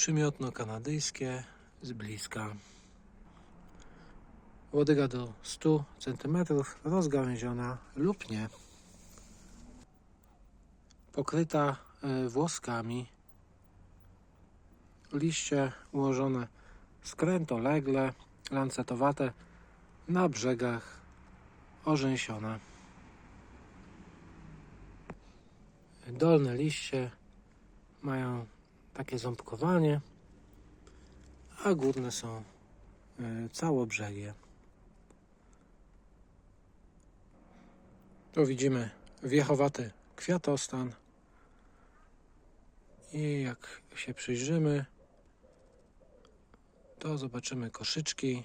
Przymiotno kanadyjskie z bliska. Łodyga do 100 cm, rozgałęziona lub nie. Pokryta e, włoskami. Liście ułożone skrętolegle, lancetowate, na brzegach orzęsione. Dolne liście mają takie ząbkowanie, a górne są y, całobrzegi. Tu widzimy wiechowaty kwiatostan i jak się przyjrzymy, to zobaczymy koszyczki.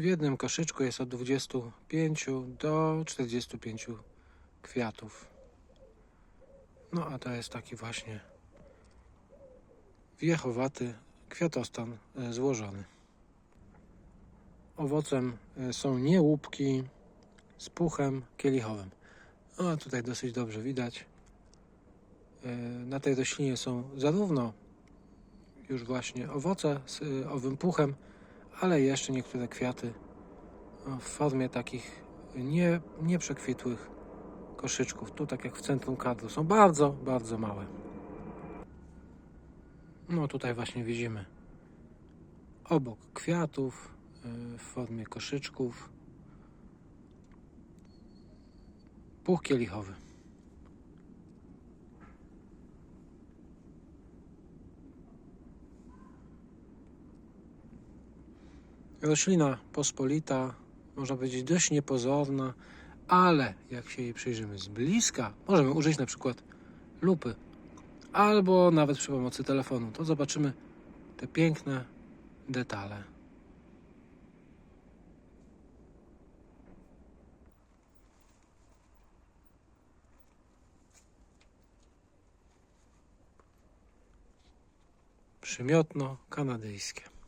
W jednym koszyczku jest od 25 do 45 kwiatów. No a to jest taki właśnie wiechowaty kwiatostan e, złożony. Owocem e, są niełupki z puchem kielichowym. No, tutaj dosyć dobrze widać. E, Na tej roślinie są zarówno już właśnie owoce z owym puchem, ale jeszcze niektóre kwiaty w formie takich nie, nieprzekwitłych koszyczków. Tu, tak jak w centrum kadru, są bardzo, bardzo małe. No tutaj właśnie widzimy obok kwiatów y, w formie koszyczków puch kielichowy. Roślina pospolita, można powiedzieć dość niepozorna, ale jak się jej przyjrzymy z bliska, możemy użyć na przykład lupy albo nawet przy pomocy telefonu, to zobaczymy te piękne detale. Przymiotno kanadyjskie.